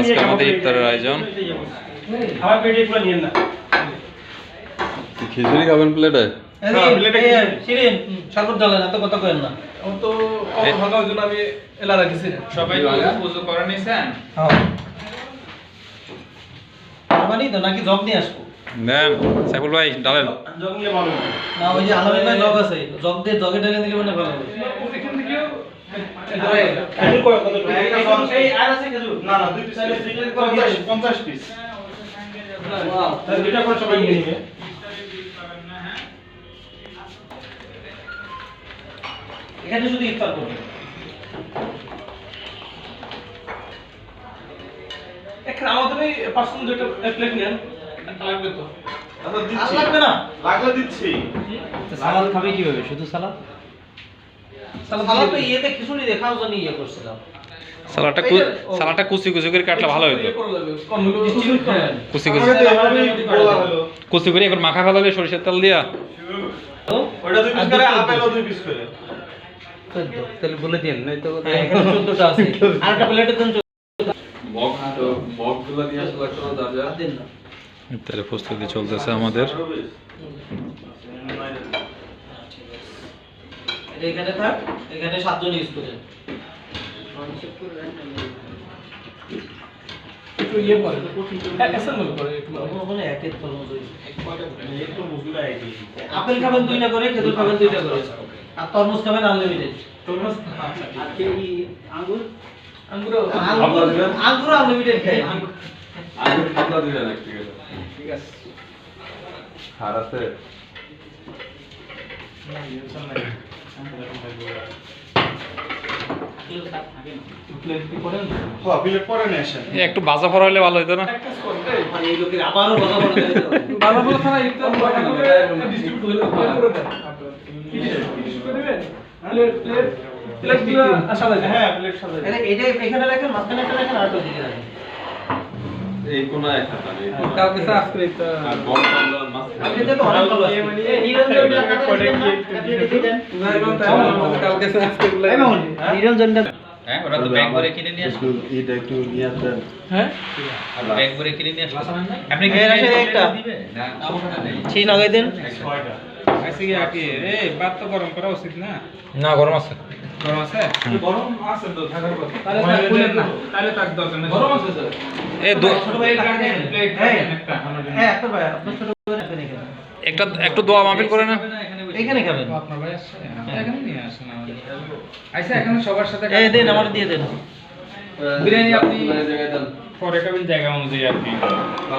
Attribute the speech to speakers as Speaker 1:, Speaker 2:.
Speaker 1: আজকে আমাদের ইফতারের আয়োজন। খিচুড়ি খাবেন প্লেটে?
Speaker 2: হ্যাঁ,
Speaker 3: হ্যাঁ। জগ নিয়ে আসব?
Speaker 1: দেন সাইফুল ভাই ডালেন।
Speaker 2: জগ নিয়ে ভালো
Speaker 3: না ওই যে আলামিন জগ আছে জগ দিয়ে জগে ঢেলে দিলে মানে ভালো হবে।
Speaker 2: এখান থেকেও খেজুর কয় কত এই আর আছে খেজুর? না না দুই পিস আছে পঞ্চাশ পঞ্চাশ পিস দুইটা করে সবাই নিয়ে নিবে।
Speaker 3: এখানে শুধু ইফতার করবে।
Speaker 2: এখানে আমাদের এই পার্সোনাল যেটা প্লেট নেন। লাগবে তো। আচ্ছা
Speaker 3: লাগবে না?
Speaker 2: লাগলে দিচ্ছি।
Speaker 3: সালাদ খাবে কীভাবে? শুধু সালাদ সালাদ তো ইয়েতে খিচুড়ি দেখাও জানি ইয়ে করছিলাম
Speaker 1: সালাডটা কু- সালাডটা কুচি কুচি করে কাটলে ভালো হতো
Speaker 3: ডিস্ট্রিবিউট করবেন
Speaker 1: কুচি কুচি কুচি। করে এবার মাখা ফেলালে সরিষার তেল দিয়া।
Speaker 2: ওটা দুই পিস করে আপেলও দুই পিস করে।
Speaker 3: তাহলে বলে দিন নাই তো এখানে 14টা আছে। আর একটা প্লেটের দাম দিন না
Speaker 1: ইফতারের প্রস্তুতি চলতেছে আমাদের।
Speaker 3: এখানে থাক। এখানে সাতজন
Speaker 2: একটু ইয়ে করে অ্যাসেম্বল করে। একটু
Speaker 3: মানে একের পর মতোই।
Speaker 2: একটু মুসগুলা আইডি
Speaker 3: আপেল খাবেন দুইটা করে খেজুর খাবেন দুইটা করে। আর তরমুজ খাবেন আনলিমিটেড
Speaker 2: আঙ্গুর?
Speaker 3: আঙ্গুর আঙ্গুর আনলিমিটেড খাই।
Speaker 2: হ্যাঁ আসেন
Speaker 1: এ, একটু বাজা ফরা হলে ভালো হতো না
Speaker 3: মানে এই লোকের আবারও কথা বলে দিতে হবে।
Speaker 2: বাবা করে। সাজাই হ্যাঁ
Speaker 3: আর
Speaker 2: তো
Speaker 3: অনেক ভালো নিরঞ্জন না?
Speaker 2: কালকে
Speaker 4: হ্যাঁ? ওরা তো ব্যাগ করে কিনে নিয়ে আসলো
Speaker 5: এটা একটু নিয়ে আসবেন।
Speaker 2: হ্যাঁ?
Speaker 4: ব্যাগ করে কিনে নিয়ে আসলো আপনি
Speaker 3: এই রাশে একটা।
Speaker 4: না আমার নেই।
Speaker 3: সেই লাগাই দেন।
Speaker 2: ছয়টা।
Speaker 4: আজকে কি আকি এই তো গরম করা উচিত না।
Speaker 1: না গরম আছে।
Speaker 4: গরম আছে?
Speaker 2: গরম আছে তো থাকার কথা।
Speaker 4: তাহলে তাক খুলেন না। তাহলে তাক দরকার নেই
Speaker 2: গরম আছে স্যার
Speaker 1: এ
Speaker 3: ছোট ভাই
Speaker 4: প্লেট প্লেট একটা
Speaker 3: হ্যাঁ, একটা ভাই, আপনার ছোট ভাই এখানে।
Speaker 1: একটা একটু দোয়া মাহফিল করে না
Speaker 3: এখানে খাবেন।
Speaker 4: আপনার ভাই আসছে? এখানে নিয়ে আসেন আমাদের। আচ্ছা এখানে সবার সাথে
Speaker 3: এই দেন আমার দিয়ে দেন।
Speaker 4: বিরিয়ানি আপনি পরে খাবেন জায়গা অনুযায়ী আপনি